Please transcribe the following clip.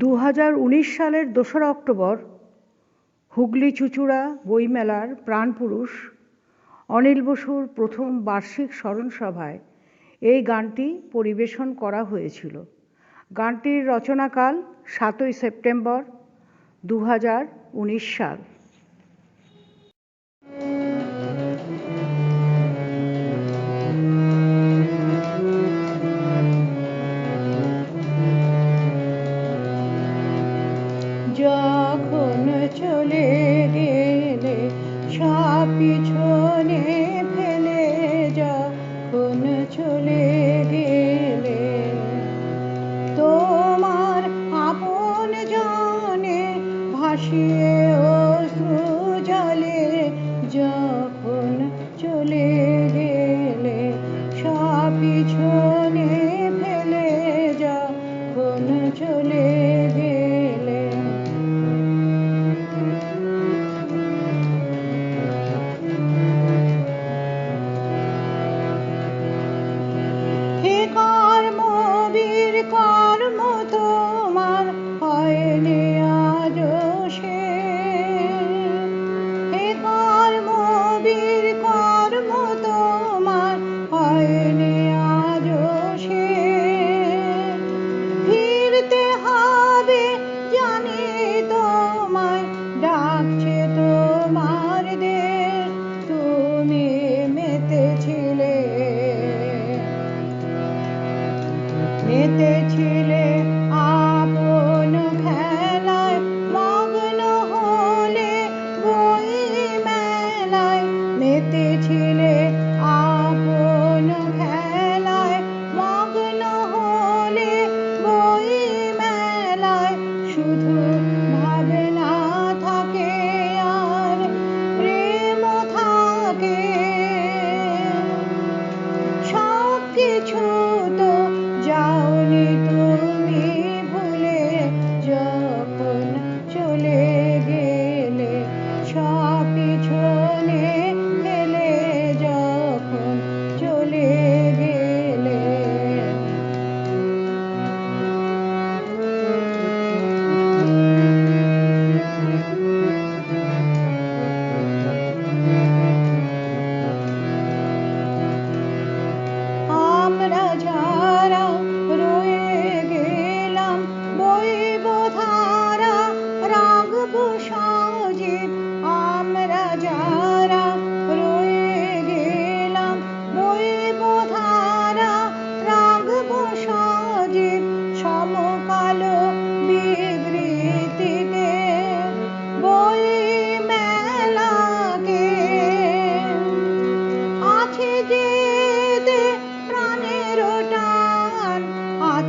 দু হাজার উনিশ সালের দোসরা অক্টোবর, হুগলি চুচুড়া বইমেলার প্রাণপুরুষ অনিল বসুর প্রথম বার্ষিক স্মরণসভায় এই গানটি পরিবেশন করা হয়েছিল। গানটির রচনাকাল সাতই সেপ্টেম্বর দু হাজার উনিশ সাল। চলে গেলে সব পিছনে ফেলে যা, কোন চলে গেলে? তোমার আপন জনে ভাসিয়ে অশ্রু জলে যা মেতেছিলে আপন খেলায় মগ্ন বই মেলায় শুধু